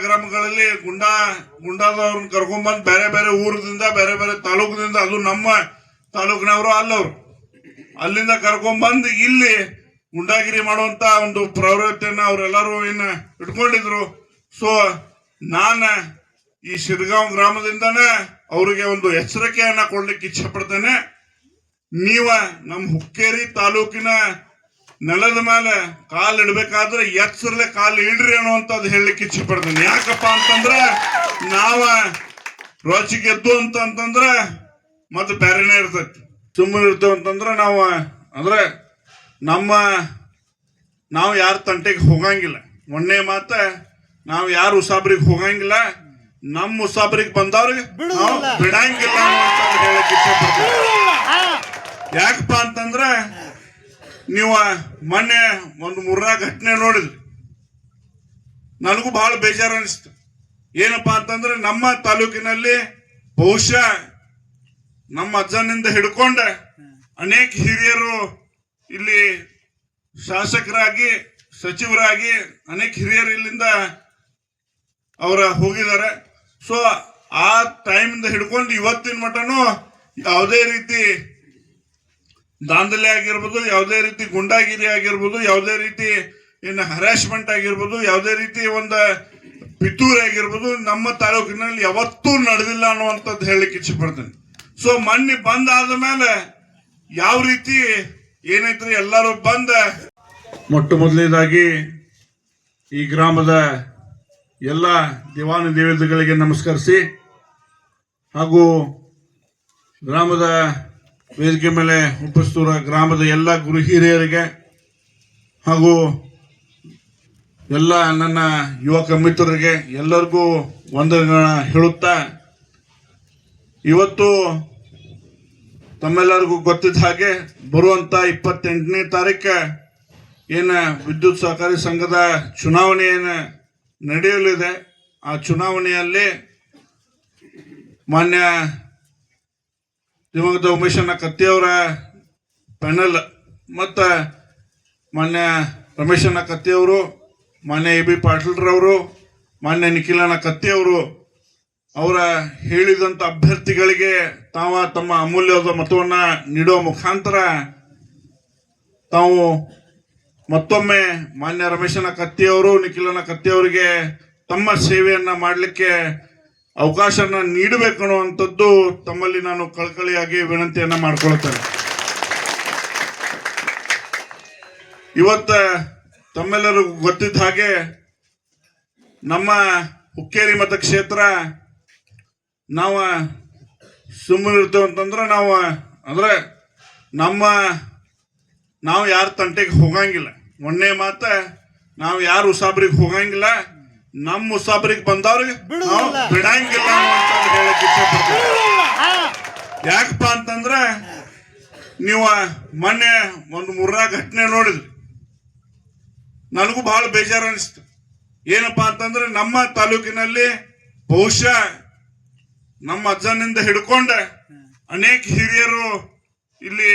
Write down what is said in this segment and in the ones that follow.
ಗ್ರಾಮಗಳಲ್ಲಿ ಗುಂಡಾ, ಗುಂಡಾದವ್ರನ್ನ ಕರ್ಕೊಂಡ್ಬಂದು ಬೇರೆ ಬೇರೆ ಊರದಿಂದ, ಬೇರೆ ಬೇರೆ ತಾಲೂಕಿನಿಂದ ಅದು ನಮ್ಮ ತಾಲೂಕಿನವರು ಅಲ್ಲವರು. ಅಲ್ಲಿಂದ ಕರ್ಕೊಂಡ್ಬಂದು ಇಲ್ಲಿ ಗುಂಡಾಗಿರಿ ಮಾಡುವಂತ ಒಂದು ಪ್ರವೃತ್ತಿಯನ್ನು ಅವರೆಲ್ಲರೂ ಇನ್ನ ಇಟ್ಕೊಂಡಿದ್ರು. ಸೊ ನಾನು ಈ ಶಿರ್ಗಾಂವ್ ಗ್ರಾಮದಿಂದನೇ ಅವರಿಗೆ ಒಂದು ಎಚ್ಚರಿಕೆಯನ್ನ ಕೊಡ್ಲಿಕ್ಕೆ ಇಚ್ಛೆ ಪಡ್ತೇನೆ. ನೀವ ನಮ್ಮ ಹುಕ್ಕೇರಿ ತಾಲೂಕಿನ ನೆಲದ ಮೇಲೆ ಕಾಲು ಇಡಬೇಕಾದ್ರೆ ಎಚ್ಚರಲೆ ಕಾಲು ಇಡ್ರಿ ಅನ್ನುವಂಥದ್ದು ಹೇಳಲಿಕ್ಕೆ ಇಚ್ಛೆ ಪಡ್ತೀನಿ. ಯಾಕಪ್ಪ ಅಂತಂದ್ರೆ ನಾವ ರೋಚಿ ಗೆದ್ದು ಅಂತ ಅಂತಂದ್ರೆ ಮತ್ತೆ ಬೇರೆನೇ ಇರ್ತೈತಿ. ಸುಮ್ಮನೆ ಇರ್ತೇವೆ ಅಂತಂದ್ರೆ ನಾವು ಅಂದ್ರೆ ನಮ್ಮ ನಾವು ಯಾರ ತಂಟೆಗೆ ಹೋಗಂಗಿಲ್ಲ. ಮೊನ್ನೆ ಮಾತ ನಾವು ಯಾರು ಉಸಾಬ್ರಿಗೆ ಹೋಗಂಗಿಲ್ಲ. ನಮ್ಮ ಉಸಾಬ್ರಿಗೆ ಬಂದವ್ರಿಗೆ ಬಿಡಂಗಿಲ್ಲ ಯಾಕಪ್ಪ ಅಂತಂದ್ರೆ ನೀವು ಮೊನ್ನೆ ಒಂದು ಮೂರ್ನಾ ಘಟನೆ ನೋಡಿದ್ರಿ. ನನಗೂ ಬಹಳ ಬೇಜಾರು ಅನಿಸ್ತು. ಏನಪ್ಪಾ ಅಂತಂದ್ರೆ ನಮ್ಮ ತಾಲೂಕಿನಲ್ಲಿ ಬಹುಶಃ ನಮ್ಮ ಅಜ್ಜನಿಂದ ಹಿಡ್ಕೊಂಡ ಅನೇಕ ಹಿರಿಯರು ಇಲ್ಲಿ ಶಾಸಕರಾಗಿ, ಸಚಿವರಾಗಿ ಅನೇಕ ಹಿರಿಯರು ಇಲ್ಲಿಂದ ಅವರ ಹೋಗಿದ್ದಾರೆ. ಸೊ ಆ ಟೈಮಿಂದ ಹಿಡ್ಕೊಂಡು ಇವತ್ತಿನ ಮಟನು ಯಾವುದೇ ರೀತಿ ದಾಂಧಲೆ ಆಗಿರ್ಬೋದು, ಯಾವುದೇ ರೀತಿ ಗುಂಡಾಗಿರಿ ಆಗಿರ್ಬೋದು, ಯಾವುದೇ ರೀತಿ ಇನ್ನು ಹರಾಸ್ಮೆಂಟ್ ಆಗಿರ್ಬೋದು, ಯಾವುದೇ ರೀತಿ ಒಂದು ಪಿತೂರಿ ಆಗಿರ್ಬೋದು, ನಮ್ಮ ತಾಲೂಕಿನಲ್ಲಿ ಯಾವತ್ತೂ ನಡೆದಿಲ್ಲ ಅನ್ನುವಂಥದ್ದು ಹೇಳಲಿಕ್ಕೆ ಇಚ್ಛೆ ಪಡ್ತೀನಿ. ಸೊ ಮೊನ್ನೆ ಬಂದ್ ಆದ ಮೇಲೆ ಯಾವ ರೀತಿ ಏನೈತ್ರಿ ಎಲ್ಲರೂ ಬಂದ ಮೊಟ್ಟ ಮೊದಲನೇದಾಗಿ ಈ ಗ್ರಾಮದ ಎಲ್ಲ ದಿವಾನ ದೇವತೆಗಳಿಗೆ ನಮಸ್ಕರಿಸಿ ಹಾಗೂ ಗ್ರಾಮದ ವೇದಿಕೆ ಮೇಲೆ ಉಪಸ್ಥಿತರ ಗ್ರಾಮದ ಎಲ್ಲ ಗುರು ಹಿರಿಯರಿಗೆ ಹಾಗೂ ಎಲ್ಲ ನನ್ನ ಯುವಕ ಮಿತ್ರರಿಗೆ ಎಲ್ಲರಿಗೂ ವಂದನೆಗಳನ್ನ ಹೇಳುತ್ತಾ, ಇವತ್ತು ತಮ್ಮೆಲ್ಲರಿಗೂ ಗೊತ್ತಿದ್ದ ಹಾಗೆ ಬರುವಂತ ಇಪ್ಪತ್ತೆಂಟನೇ ತಾರೀಕು ಏನು ವಿದ್ಯುತ್ ಸಹಕಾರಿ ಸಂಘದ ಚುನಾವಣೆ ಏನು ನಡೆಯಲಿದೆ, ಆ ಚುನಾವಣೆಯಲ್ಲಿ ಮಾನ್ಯ ದಿವಂಗತ ಉಮೇಶಣ್ಣ ಕತ್ತಿಯವರ ಪ್ಯಾನಲ್ ಮತ್ತು ಮಾನ್ಯ ರಮೇಶಣ್ಣ ಕತ್ತಿಯವರು, ಮಾನ್ಯ ಎ ಬಿ ಪಾಟೀಲ್ರವರು, ಮಾನ್ಯ ನಿಖಿಲಣ್ಣ ಕತ್ತಿಯವರು, ಅವರ ಹೇಳಿದಂಥ ಅಭ್ಯರ್ಥಿಗಳಿಗೆ ತಾವ ತಮ್ಮ ಅಮೂಲ್ಯವಾದ ಮತವನ್ನು ನೀಡುವ ಮುಖಾಂತರ ತಾವು ಮತ್ತೊಮ್ಮೆ ಮಾನ್ಯ ರಮೇಶನ ಕತ್ತಿಯವರು ನಿಖಿಲನ ಕತ್ತಿಯವರಿಗೆ ತಮ್ಮ ಸೇವೆಯನ್ನು ಮಾಡಲಿಕ್ಕೆ ಅವಕಾಶನ ನೀಡಬೇಕು ಅನ್ನುವಂಥದ್ದು ತಮ್ಮಲ್ಲಿ ನಾನು ಕಳಕಳಿಯಾಗಿ ವಿನಂತಿಯನ್ನ ಮಾಡ್ಕೊಳ್ತೇನೆ. ಇವತ್ತ ತಮ್ಮೆಲ್ಲರಿಗೂ ಗೊತ್ತಿದ್ದ ಹಾಗೆ ನಮ್ಮ ಹುಕ್ಕೇರಿ ಮತಕ್ಷೇತ್ರ ನಾವು ಸುಮ್ಮನೆ ಇರ್ತೇವೆ ಅಂತಂದ್ರೆ ನಾವು, ಅಂದ್ರೆ ನಮ್ಮ, ನಾವು ಯಾರ ತಂಟೆಗೆ ಹೋಗಂಗಿಲ್ಲ. ಒಂದೇ ಮಾತ ನಾವು ಯಾರು ಉಸಾಬ್ರಿಗೆ ಹೋಗಂಗಿಲ್ಲ ನಮ್ಮ ಮುಸಾಬರಿಗೆ ಬಂದವ್ರಿಗೆ ನಾವು ಬಿಡಂಗಿಲ್ಲ ಹೇಳಕ್ ಇಚ್ಛೆ. ಯಾಕಪ್ಪ ಅಂತಂದ್ರೆ ನೀವು ಮೊನ್ನೆ ಒಂದು ಮುರ್ರಾ ಘಟನೆ ನೋಡಿದ್ರಿ. ನನಗೂ ಬಹಳ ಬೇಜಾರು ಅನಿಸ್ತು ಏನಪ್ಪಾ ಅಂತಂದ್ರೆ ನಮ್ಮ ತಾಲೂಕಿನಲ್ಲಿ ಬಹುಶಃ ನಮ್ಮ ಅಜ್ಜನಿಂದ ಹಿಡ್ಕೊಂಡ ಅನೇಕ ಹಿರಿಯರು ಇಲ್ಲಿ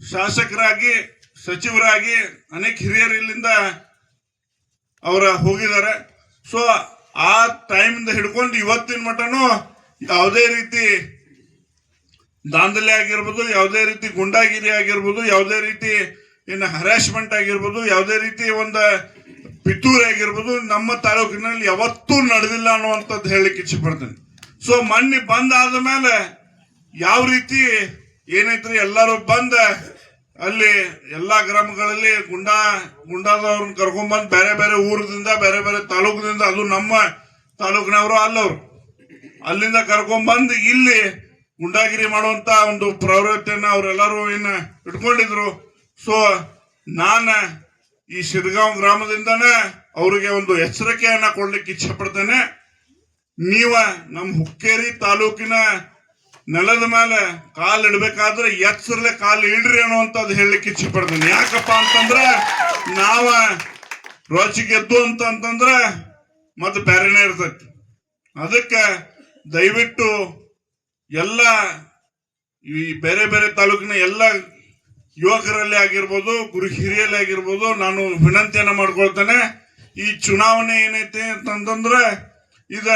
ಶಾಸಕರಾಗಿ ಸಚಿವರಾಗಿ ಅನೇಕ ಹಿರಿಯರು ಇಲ್ಲಿಂದ ಅವರ ಹೋಗಿದ್ದಾರೆ. ಸೊ ಆ ಟೈಮಿಂದ ಹಿಡ್ಕೊಂಡು ಇವತ್ತಿನ ಮಟನು ಯಾವುದೇ ರೀತಿ ದಾಂಧಲೆ ಆಗಿರ್ಬೋದು, ಯಾವುದೇ ರೀತಿ ಗುಂಡಾಗಿರಿ ಆಗಿರ್ಬೋದು, ಯಾವುದೇ ರೀತಿ ಏನು ಹರಾಸ್ಮೆಂಟ್ ಆಗಿರ್ಬೋದು, ಯಾವುದೇ ರೀತಿ ಒಂದು ಪಿತೂರಿ ಆಗಿರ್ಬೋದು, ನಮ್ಮ ತಾಲೂಕಿನಲ್ಲಿ ಯಾವತ್ತೂ ನಡೆದಿಲ್ಲ ಅನ್ನುವಂಥದ್ದು ಹೇಳಲಿಕ್ಕೆ ಇಚ್ಛೆ ಪಡ್ತೀನಿ ಸೊ ಮೊನ್ನೆ ಬಂದ್ ಆದ ಮೇಲೆ ಯಾವ ರೀತಿ ಏನೈತ್ರಿ ಎಲ್ಲರೂ ಬಂದ ಅಲ್ಲಿ ಎಲ್ಲಾ ಗ್ರಾಮಗಳಲ್ಲಿ ಗುಂಡಾ, ಗುಂಡಾದವ್ರನ್ನ ಕರ್ಕೊಂಡ್ಬಂದು ಬೇರೆ ಬೇರೆ ಊರದಿಂದ, ಬೇರೆ ಬೇರೆ ತಾಲೂಕಿನಿಂದ ಅದು ನಮ್ಮ ತಾಲೂಕಿನವರು ಅಲ್ಲವ್ರು. ಅಲ್ಲಿಂದ ಕರ್ಕೊಂಡ್ಬಂದು ಇಲ್ಲಿ ಗುಂಡಾಗಿರಿ ಮಾಡುವಂತ ಒಂದು ಪ್ರವೃತ್ತಿಯನ್ನ ಅವರೆಲ್ಲರೂ ಇನ್ನ ಇಟ್ಕೊಂಡಿದ್ರು. ಸೊ ನಾನು ಈ ಶಿರ್ಗಾಂವ್ ಗ್ರಾಮದಿಂದನೇ ಅವರಿಗೆ ಒಂದು ಎಚ್ಚರಿಕೆಯನ್ನ ಕೊಡ್ಲಿಕ್ಕೆ ಇಚ್ಛೆ ಪಡ್ತೇನೆ. ನೀವ ನಮ್ಮ ಹುಕ್ಕೇರಿ ತಾಲೂಕಿನ ನೆಲದ ಮೇಲೆ ಕಾಲ್ ಇಡಬೇಕಾದ್ರೆ ಎಚ್ಚರಲೆ ಕಾಲ್ ಇಡ್ರಿ ಅನ್ನುವಂಥದ್ದು ಹೇಳಲಿಕ್ಕೆ ಇಚ್ಛೆ ಪಡ್ತೀನಿ ಯಾಕಪ್ಪ ಅಂತಂದ್ರೆ ನಾವ ರೋಚಿ ಗೆದ್ದು ಅಂತ ಅಂತಂದ್ರೆ ಮತ್ತೆ ಬೇರೆನೇ ಇರ್ತೈತಿ. ಅದಕ್ಕೆ ದಯವಿಟ್ಟು ಎಲ್ಲ ಈ ಬೇರೆ ಬೇರೆ ತಾಲೂಕಿನ ಎಲ್ಲ ಯುವಕರಲ್ಲಿ ಆಗಿರ್ಬೋದು, ಗುರು ಹಿರಿಯಲ್ಲಿ ಆಗಿರ್ಬೋದು, ನಾನು ವಿನಂತಿಯನ್ನು ಮಾಡ್ಕೊಳ್ತೇನೆ. ಈ ಚುನಾವಣೆ ಏನೈತಿ ಅಂತಂದ್ರೆ ಇದ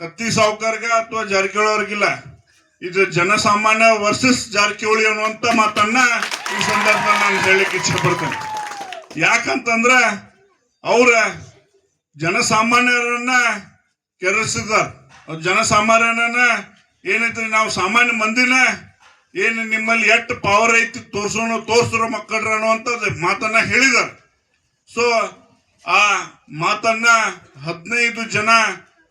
ಕತ್ತಿ ಸಾವುಕಾರ್ಗ ಅಥವಾ ಜಾರಕಿಹೊಳಿ ಅವ್ರಿಗಿಲ್ಲ. ಇದು ಜನಸಾಮಾನ್ಯ ವರ್ಸಸ್ ಜಾರಕಿಹೊಳಿ ಅನ್ನುವಂತ ಮಾತನ್ನ ಈ ಸಂದರ್ಭದಲ್ಲಿ ನಾನು ಹೇಳಲಿಕ್ಕೆ ಇಚ್ಛೆ ಪಡ್ತೇನೆ ಯಾಕಂತಂದ್ರ ಅವ್ರ ಜನಸಾಮಾನ್ಯರನ್ನ ಕೆರಳಿಸಿದ್ದಾರೆ. ಅವ್ರ ಜನಸಾಮಾನ್ಯರನ್ನ ಏನೈತ್ರಿ ನಾವು ಸಾಮಾನ್ಯ ಮಂದಿನ ಏನು ನಿಮ್ಮಲ್ಲಿ ಎಷ್ಟು ಪವರ್ ಐತಿ ತೋರ್ಸೋಣ ತೋರ್ಸ್ರೋ ಮಕ್ಕಳ್ರ ಅನ್ನುವಂಥದ್ದು ಮಾತನ್ನ ಹೇಳಿದ್ದಾರೆ. ಸೊ ಆ ಮಾತನ್ನ ಹದಿನೈದು ಜನ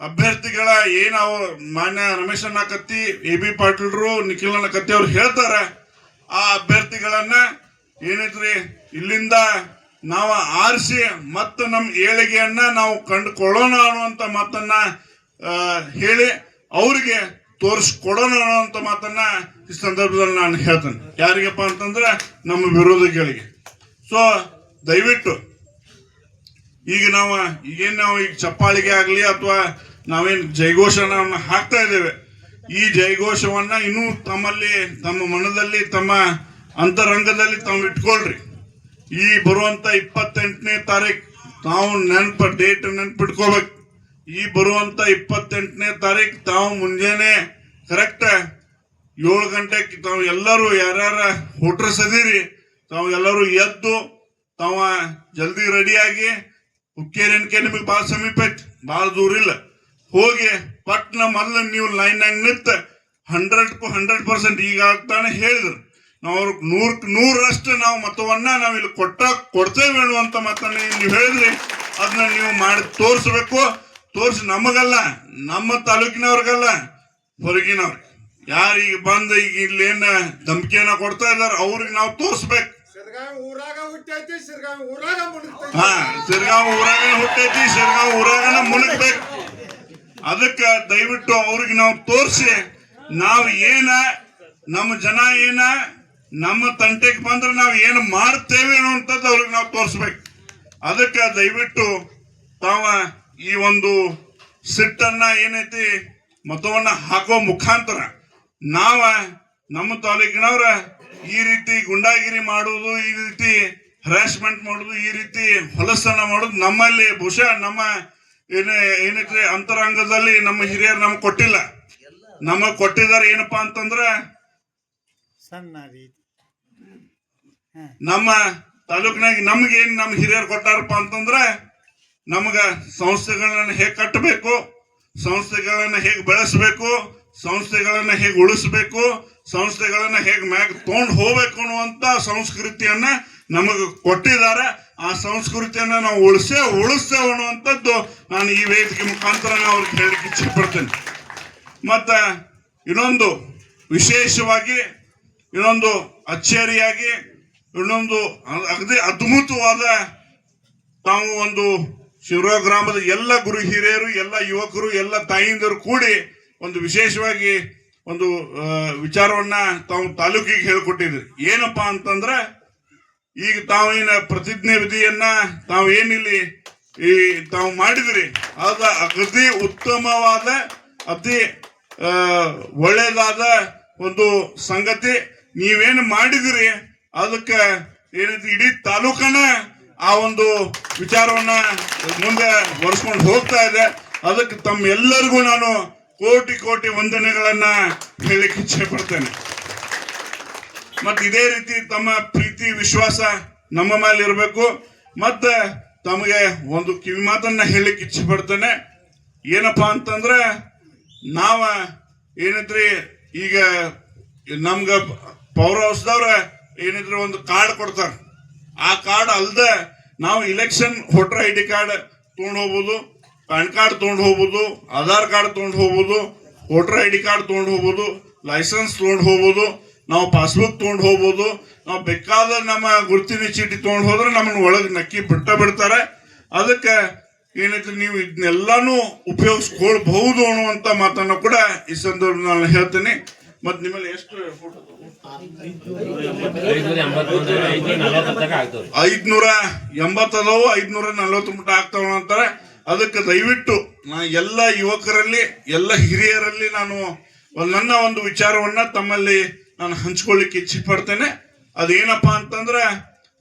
ಅಭ್ಯರ್ಥಿಗಳ ಏನ್ ಅವ್ರ ಮಾನ್ಯ ರಮೇಶ್ ಅಣ್ಣ ಕತ್ತಿ ಎ ಬಿ ಪಾಟೀಲ್ರು ನಿಖಿಲ್ ಅಣ್ಣ ಕತ್ತಿ ಅವ್ರು ಹೇಳ್ತಾರ, ಆ ಅಭ್ಯರ್ಥಿಗಳನ್ನ ಏನೈತ್ರಿ ಇಲ್ಲಿಂದ ನಾವು ಆರಿಸಿ ಮತ್ತು ನಮ್ಮ ಏಳಿಗೆಯನ್ನ ನಾವು ಕಂಡುಕೊಳ್ಳೋಣ ಅನ್ನುವಂತ ಮಾತನ್ನ ಹೇಳಿ ಅವರಿಗೆ ತೋರಿಸ್ಕೊಡೋಣ ಅನ್ನುವಂತ ಮಾತನ್ನ ಈ ಸಂದರ್ಭದಲ್ಲಿ ನಾನು ಹೇಳ್ತೇನೆ. ಯಾರಿಗಪ್ಪ ಅಂತಂದ್ರೆ ನಮ್ಮ ವಿರೋಧಿಗಳಿಗೆ. ಸೊ ದಯವಿಟ್ಟು ಈಗ ನಾವು ಈಗೇನ್ ನಾವು ಈಗ ಚಪ್ಪಾಳಿಗೆ ಆಗಲಿ ಅಥವಾ ನಾವೇನ್ ಜಯಘೋಷಣವನ್ನು ಹಾಕ್ತಾ ಇದ್ದೇವೆ. ಈ ಜಯಘೋಷವನ್ನ ಇನ್ನೂ ತಮ್ಮಲ್ಲಿ, ತಮ್ಮ ಮನದಲ್ಲಿ, ತಮ್ಮ ಅಂತರಂಗದಲ್ಲಿ ತಾವು ಇಟ್ಕೊಳ್ರಿ. ಈ ಬರುವಂತ ಇಪ್ಪತ್ತೆಂಟನೇ ತಾರೀಕು ತಾವು ನೆನಪ ಡೇಟ್ ನೆನ್ಪಿಟ್ಕೋಬೇಕು ಈ ಬರುವಂತ ಇಪ್ಪತ್ತೆಂಟನೇ ತಾರೀಕು ತಾವು ಮುಂಜಾನೆ ಕರೆಕ್ಟ್ ಏಳು ಗಂಟೆಗೆ ತಾವು ಎಲ್ಲರೂ ಯಾರ್ಯಾರ ಅದೀರಿ ತಾವು ಎಲ್ಲರೂ ಎದ್ದು ತಾವ ಜಲ್ದಿ ರೆಡಿಯಾಗಿ ಹುಕ್ಕೇರಿನ್ಕೆ ನಿಮಗೆ ಬಹಳ ಸಮೀಪ ಐತಿ ಬಹಳ ದೂರ ಇಲ್ಲ. ಹೋಗಿ ಪಟ್ನ ಮೊದಲು ನೀವು ಲೈನ್ಯಾಗ ನಿಂತ ಹಂಡ್ರೆಡ್ ಹಂಡ್ರೆಡ್ ಪರ್ಸೆಂಟ್ ಈಗ ಆಗ್ತಾನೆ ಹೇಳಿದ್ರು. ನಾವು ಅವ್ರಿಗೆ ನೂರಕ್ಕೆ ನೂರಷ್ಟು ನಾವು ಮತವನ್ನ ನಾವು ಇಲ್ಲಿ ಕೊಟ್ಟ ಕೊಡ್ತೇವೆ ಅಂತ ಮತನ್ನ ನೀವು ಹೇಳಿದ್ರಿ. ಅದನ್ನ ನೀವು ಮಾಡಿ ತೋರಿಸ್ಬೇಕು. ತೋರಿಸಿ ನಮಗಲ್ಲ, ನಮ್ಮ ತಾಲೂಕಿನವ್ರಿಗಲ್ಲ, ಹೊರಗಿನವ್ರಿಗೆ. ಯಾರು ಈಗ ಬಂದು ಈಗ ಇಲ್ಲೇನ ಧಮಕಿಯನ್ನ ಕೊಡ್ತಾ ಇದ್ದಾರೆ, ಅವ್ರಿಗೆ ನಾವು ತೋರಿಸ್ಬೇಕು. ಸಿರ್ಗಾವಿ ಊರಾಗ ಹುಟ್ಟೈತಿ ಹಾ ಸಿರ್ಗಾಂವ್ ಊರಾಗನ ಮುಳುಗ್ಬೇಕು ಅದಕ್ಕ ದಯವಿಟ್ಟು ಅವ್ರಿಗೆ ನಾವು ತೋರಿಸಿ, ನಾವು ಏನ ನಮ್ಮ ಜನ ಏನ, ನಮ್ಮ ತಂಟೆಗೆ ಬಂದ್ರೆ ನಾವು ಏನು ಮಾಡ್ತೇವೆ ಅನ್ನುವಂಥದ್ದು ಅವ್ರಿಗೆ ನಾವು ತೋರಿಸ್ಬೇಕು. ಅದಕ್ಕೆ ದಯವಿಟ್ಟು ತಾವ ಈ ಒಂದು ಸಿಟ್ಟನ್ನ ಏನೈತಿ, ಮತವನ್ನ ಹಾಕೋ ಮುಖಾಂತರ ನಾವ ನಮ್ಮ ತಾಲೂಕಿನವ್ರ ಈ ರೀತಿ ಗುಂಡಾಗಿರಿ ಮಾಡುವುದು ಈ ರೀತಿ ಹರಾಸ್ಮೆಂಟ್ ಮಾಡುದು ಈ ರೀತಿ ಹೊಲಸನ ಮಾಡುದು ನಮ್ಮಲ್ಲಿ ಬಹುಶಃ ನಮ್ಮ ಏನ ಏನೈತ್ರಿ ಅಂತರಂಗದಲ್ಲಿ ನಮ್ಮ ಹಿರಿಯರು ನಮ್ಗೆ ಕೊಟ್ಟಿಲ್ಲ. ನಮಗ್ ಕೊಟ್ಟಿದ್ದಾರೆ ಏನಪ್ಪಾ ಅಂತಂದ್ರ ಸಣ್ಣ ರೀತಿ. ನಮ್ಮ ತಾಲೂಕಿನಾಗ ನಮ್ಗೆ ಏನ್ ನಮ್ಮ ಹಿರಿಯರು ಕೊಟ್ಟಾರಪ್ಪ ಅಂತಂದ್ರ ನಮಗ ಸಂಸ್ಥೆಗಳನ್ನ ಹೇಗೆ ಕಟ್ಟಬೇಕು ಸಂಸ್ಥೆಗಳನ್ನ ಹೇಗೆ ಬೆಳೆಸಬೇಕು ಸಂಸ್ಥೆಗಳನ್ನ ಹೇಗೆ ಉಳಿಸ್ಬೇಕು ಸಂಸ್ಥೆಗಳನ್ನ ಹೇಗೆ ಮ್ಯಾಗ ತಗೊಂಡು ಹೋಗ್ಬೇಕು ಅನ್ನುವಂತ ಸಂಸ್ಕೃತಿಯನ್ನ ನಮಗೆ ಕೊಟ್ಟಿದ್ದಾರೆ. ಆ ಸಂಸ್ಕೃತಿಯನ್ನ ನಾವು ಉಳಿಸೇ ಉಳಿಸ್ತೇವೆ ಅನ್ನುವಂಥದ್ದು ನಾನು ಈ ವೇದಿಕೆ ಮುಖಾಂತರ ಅವ್ರಿಗೆ ಹೇಳಲಿಕ್ಕೆ ಇಚ್ಛೆ ಪಡ್ತೇನೆ ಮತ್ತ ಇನ್ನೊಂದು ವಿಶೇಷವಾಗಿ, ಇನ್ನೊಂದು ಅಚ್ಚರಿಯಾಗಿ, ಇನ್ನೊಂದು ಅಗದಿ ಅದ್ಭುತವಾದ ತಾವು ಒಂದು ಶಿವರಾವ್ ಗ್ರಾಮದ ಎಲ್ಲ ಗುರು ಹಿರಿಯರು, ಎಲ್ಲ ಯುವಕರು, ಎಲ್ಲ ತಾಯಿಂದರು ಕೂಡಿ ಒಂದು ವಿಶೇಷವಾಗಿ ಒಂದು ವಿಚಾರವನ್ನ ತಾವು ತಾಲೂಕಿಗೆ ಹೇಳ್ಕೊಟ್ಟಿದ್ರಿ. ಏನಪ್ಪಾ ಅಂತಂದ್ರೆ, ಈಗ ತಾವೇನ ಪ್ರತಿಜ್ಞೆ ವಿಧಿಯನ್ನ ತಾವು ಏನಿಲ್ಲಿ ಈ ತಾವು ಮಾಡಿದ್ರಿ ಅದ ಅತಿ ಉತ್ತಮವಾದ, ಅತಿ ಒಳ್ಳೆಯದಾದ ಒಂದು ಸಂಗತಿ ನೀವೇನು ಮಾಡಿದಿರಿ, ಅದಕ್ಕೆ ಏನೈತಿ ಇಡೀ ತಾಲೂಕನ ಆ ಒಂದು ವಿಚಾರವನ್ನ ಮುಂದೆ ಬರ್ಸ್ಕೊಂಡು ಹೋಗ್ತಾ ಇದೆ. ಅದಕ್ಕೆ ತಮ್ಮೆಲ್ಲರಿಗೂ ನಾನು ಕೋಟಿ ಕೋಟಿ ವಂದನೆಗಳನ್ನ ಹೇಳಲಿಕ್ಕೆ ಇಚ್ಛೆ ಪಡ್ತೇನೆ. ಮತ್ತೆ ಇದೇ ರೀತಿ ತಮ್ಮ ಪ್ರೀತಿ, ವಿಶ್ವಾಸ ನಮ್ಮ ಮೇಲೆ ಇರಬೇಕು. ಮತ್ತೆ ತಮಗೆ ಒಂದು ಕಿವಿ ಮಾತನ್ನ ಹೇಳಲಿಕ್ಕೆ ಇಚ್ಛೆ ಪಡ್ತೇನೆ. ಏನಪ್ಪಾ ಅಂತಂದ್ರೆ, ನಾವ ಏನಿದ್ರಿ, ಈಗ ನಮ್ಗ ಪವರ್ ಹೌಸ್ದವ್ರ ಏನಿದ್ರೆ ಒಂದು ಕಾರ್ಡ್ ಕೊಡ್ತಾರೆ. ಆ ಕಾರ್ಡ್ ಅಲ್ದೆ ನಾವು election voter I D card ತೊಗೊಂಡು ಹೋಗ್ಬೋದು. ಪ್ಯಾನ್ ಕಾರ್ಡ್ ತೊಗೊಂಡು ಹೋಗ್ಬೋದು, ಆಧಾರ್ ಕಾರ್ಡ್ ತೊಗೊಂಡು ಹೋಗ್ಬೋದು, ವೋಟರ್ ಐ ಡಿ ಕಾರ್ಡ್ ತೊಗೊಂಡು ಹೋಗ್ಬೋದು, ಲೈಸೆನ್ಸ್ ತೊಗೊಂಡು ಹೋಗ್ಬೋದು, ನಾವು ಪಾಸ್ಬುಕ್ ತೊಗೊಂಡು ಹೋಗ್ಬೋದು, ನಾವು ಬೇಕಾದ ನಮ್ಮ ಗುರುತಿನ ಚೀಟಿ ತೊಗೊಂಡು ಹೋದ್ರೆ ನಮ್ಮನ್ನು ಒಳಗೆ ನಕ್ಕಿ ಬಿಟ್ಟ ಬಿಡ್ತಾರೆ. ಅದಕ್ಕೆ ಏನೈತಿ ನೀವು ಇದನ್ನೆಲ್ಲಾನು ಉಪಯೋಗಿಸ್ಕೊಳ್ಬಹುದು ಅನ್ನುವಂತ ಮಾತನ್ನು ಕೂಡ ಈ ಸಂದರ್ಭದಲ್ಲಿ ನಾನು ಹೇಳ್ತೀನಿ. ಮತ್ತೆ ನಿಮ್ಮಲ್ಲಿ ಎಷ್ಟು ಐದ್ನೂರ ಎಂಬತ್ತದವು, ಐದ್ನೂರ ನಲ್ವತ್ತು ಮಟ್ಟ ಆಗ್ತಾವ ಅಂತಾರೆ. ಅದಕ್ಕೆ ದಯವಿಟ್ಟು ಎಲ್ಲ ಯುವಕರಲ್ಲಿ, ಎಲ್ಲ ಹಿರಿಯರಲ್ಲಿ ನಾನು ನನ್ನ ಒಂದು ವಿಚಾರವನ್ನ ತಮ್ಮಲ್ಲಿ ನಾನು ಹಂಚ್ಕೊಳ್ಳಿಕ್ಕೆ ಇಚ್ಛೆ ಪಡ್ತೇನೆ ಅದೇನಪ್ಪಾ ಅಂತಂದ್ರೆ,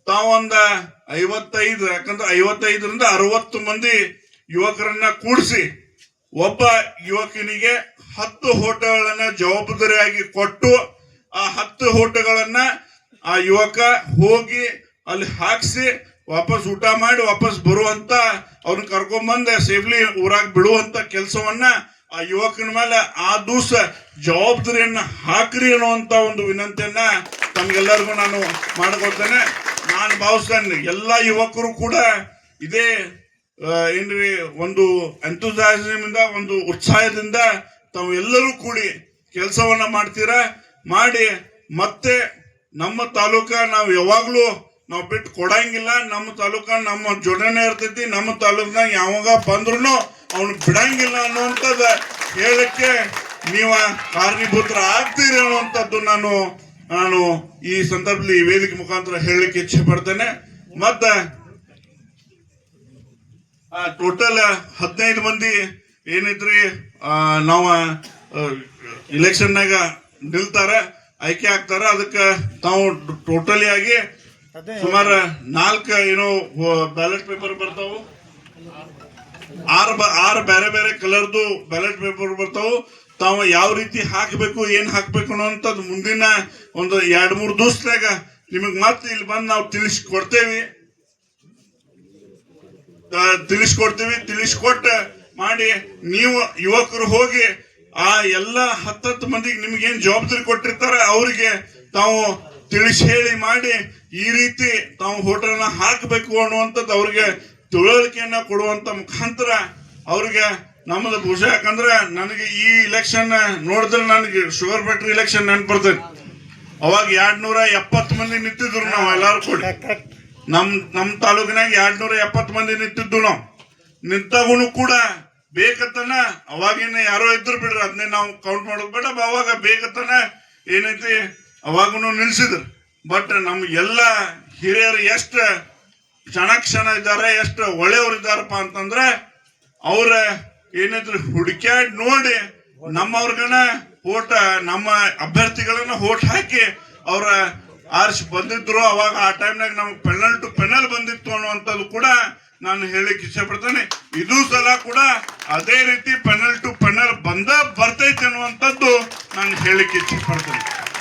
ತಾವೊಂದ ಐವತ್ತೈದು, ಯಾಕಂದ್ರೆ ಐವತ್ತೈದರಿಂದ ಅರವತ್ತು ಮಂದಿ ಯುವಕರನ್ನ ಕೂಡಿಸಿ, ಒಬ್ಬ ಯುವಕನಿಗೆ ಹತ್ತು ಹೋಟೆಲ್ಗಳನ್ನ ಜವಾಬ್ದಾರಿಯಾಗಿ ಕೊಟ್ಟು, ಆ ಹತ್ತು ಹೋಟೆಲ್ಗಳನ್ನ ಆ ಯುವಕ ಹೋಗಿ ಅಲ್ಲಿ ಹಾಕ್ಸಿ ವಾಪಸ್ ಊಟ ಮಾಡಿ ವಾಪಸ್ ಬರುವಂತ ಅವ್ರನ್ನ ಕರ್ಕೊಂಬಂದ ಸೇಫ್ಲಿ ಊರಾಗ ಬಿಡುವಂತ ಕೆಲಸವನ್ನ ಆ ಯುವಕನ ಮೇಲೆ ಆ ದಿವಸ ಜವಾಬ್ದಾರಿಯನ್ನ ಹಾಕ್ರಿ ಅನ್ನುವಂತ ಒಂದು ವಿನಂತಿಯನ್ನ ತಮ್ಗೆಲ್ಲರಿಗೂ ನಾನು ಮಾಡ್ಕೊಳ್ತೇನೆ. ನಾನು ಭಾವಿಸ್ತೇನೆ ಎಲ್ಲ ಯುವಕರು ಕೂಡ ಇದೇ ಏನ್ರಿ ಒಂದು enthusiasm ಒಂದು ಉತ್ಸಾಹದಿಂದ ತಾವು ಎಲ್ಲರೂ ಕೂಡಿ ಕೆಲಸವನ್ನ ಮಾಡ್ತೀರಾ? ಮಾಡಿ ಮತ್ತೆ ನಮ್ಮ ತಾಲೂಕ ನಾವು ಯಾವಾಗ್ಲೂ ನಾವು ಬಿಟ್ಟು ಕೊಡಂಗಿಲ್ಲ, ನಮ್ಮ ತಾಲೂಕ ನಮ್ಮ ಜೋಡಣೆ ಇರ್ತೈತಿ, ನಮ್ಮ ತಾಲೂಕ್ನಾಗ ಯಾವಾಗ ಬಂದ್ರು ಅವನು ಬಿಡಂಗಿಲ್ಲ ಅನ್ನುವಂಥದ್ದ ಹೇಳಕ್ಕೆ ನೀವ ಕಾರಣೀಭೂತರ ಆಗ್ತೀರಿ ಅನ್ನುವಂಥದ್ದು ನಾನು ನಾನು ಈ ಸಂದರ್ಭದಲ್ಲಿ ವೇದಿಕೆ ಮುಖಾಂತರ ಹೇಳಲಿಕ್ಕೆ ಇಚ್ಛೆ ಪಡ್ತೇನೆ. ಮತ್ತೆ ಟೋಟಲ್ ಹದಿನೈದು ಮಂದಿ ಏನಿದ್ರಿ ನಾವು ಇಲೆಕ್ಷನ್ನಾಗ ನಿಲ್ತಾರ, ಆಯ್ಕೆ ಆಗ್ತಾರ, ಅದಕ್ಕೆ ನಾವು ಟೋಟಲಿ ಆಗಿ ಸುಮಾರು ನಾಲ್ಕು ಏನೋ ಬ್ಯಾಲೆಟ್ ಪೇಪರ್ ಬರ್ತಾವು. ಆರು ಆರು ಬೇರೆ ಬೇರೆ ಕಲರ್ದು ಬ್ಯಾಲೆಟ್ ಪೇಪರ್ ಬರ್ತಾವು. ತಾವು ಯಾವ ರೀತಿ ಹಾಕಬೇಕು ಏನ್ ಹಾಕ್ಬೇಕು ಅನ್ನೋಂಥದ್ದು ಮುಂದಿನ ಒಂದು ಎರಡ್ ಮೂರು ದಿವಸದಾಗ ನಿಮಗೆ ಮತ್ತೆ ಇಲ್ಲಿ ಬಂದು ನಾವು ತಿಳಿಸಿ ಕೊಡ್ತೇವಿ ಆ, ತಿಳಿಸ್ಕೊಡ್ತೀವಿ. ತಿಳಿಸ್ಕೊಟ್ಟ ಮಾಡಿ ನೀವು ಯುವಕರು ಹೋಗಿ ಆ ಎಲ್ಲ ಹತ್ತತ್ತು ಮಂದಿಗೆ ನಿಮ್ಗೇನು ಜವಾಬ್ದಾರಿ ಕೊಟ್ಟಿರ್ತಾರೆ ಅವರಿಗೆ ತಾವು ತಿಳಿಸಿ ಹೇಳಿ ಮಾಡಿ ಈ ರೀತಿ ತಾವು ಹೋಟೆಲ್ನ ಹಾಕಬೇಕು ಅನ್ನುವಂಥದ್ದು ಅವ್ರಿಗೆ ತಿಳುವಳಿಕೆಯನ್ನ ಕೊಡುವಂತ ಮುಖಾಂತರ ಅವ್ರಿಗೆ ನಮ್ಮದು ಬಹುಶಃ ಯಾಕಂದ್ರೆ ನನಗೆ ಈ ಇಲೆಕ್ಷನ್ ನೋಡಿದ್ರೆ ನನಗೆ ಶುಗರ್ ಫ್ಯಾಕ್ಟ್ರಿ ಇಲೆಕ್ಷನ್ ನೆನ್ಪು ಬರ್ತೈತಿ ಅವಾಗ ಎರಡ್ ನೂರ ಎಪ್ಪತ್ತು ಮಂದಿ ನಿಂತಿದ್ರು ನಾವು ಎಲ್ಲಾರು ಕೂಡ. ನಮ್ ನಮ್ ತಾಲೂಕಿನಾಗ ಎರಡ್ ನೂರ ಎಪ್ಪತ್ತು ಮಂದಿ ನಿಂತಿದ್ದು ನಾವು. ನಿಂತಾಗೂ ಕೂಡ ಬೇಕತ್ತನ ಅವಾಗಿನ ಯಾರೋ ಇದ್ರು ಬಿಡ್ರಿ ಅದನ್ನೇ ನಾವು ಕೌಂಟ್ ಮಾಡೋದು. ಬೇಡ ಅವಾಗ ಬೇಕತ್ತನ ಏನೈತಿ ಅವಾಗೂ ನಿಲ್ಸಿದ್ರು. ಬಟ್ ನಮ್ ಎಲ್ಲ ಹಿರಿಯರು ಎಷ್ಟು ಕ್ಷಣ ಇದ್ದಾರೆ, ಎಷ್ಟು ಒಳ್ಳೆಯವ್ರು ಇದ್ದಾರಪ್ಪ ಅಂತಂದ್ರೆ, ಅವ್ರ ಏನಿದ್ರು ಹುಡುಕ್ಯಾಡ್ ನೋಡಿ ನಮ್ಮವ್ರಿಗನ ಓಟ, ನಮ್ಮ ಅಭ್ಯರ್ಥಿಗಳನ್ನ ಓಟ್ ಹಾಕಿ ಅವ್ರ ಆರಿಸಿ ಬಂದಿದ್ರು. ಅವಾಗ ಆ ಟೈಮ್ನಾಗ ನಮ್ಗೆ ಪೆನಲ್ ಟು ಪೆನಲ್ ಬಂದಿತ್ತು ಅನ್ನುವಂಥದ್ದು ಕೂಡ ನಾನು ಹೇಳಿಕ್ ಇಷ್ಟಪಡ್ತೇನೆ. ಪಡ್ತೇನೆ ಇದು ಸಲ ಕೂಡ ಅದೇ ರೀತಿ ಪೆನಲ್ ಟು ಪೆನಲ್ ಬಂದ ಬರ್ತೈತೆ ಅನ್ನುವಂಥದ್ದು ನಾನು ಹೇಳಿಕ್ ಇಷ್ಟಪಡ್ತೇನೆ. ಪಡ್ತೇನೆ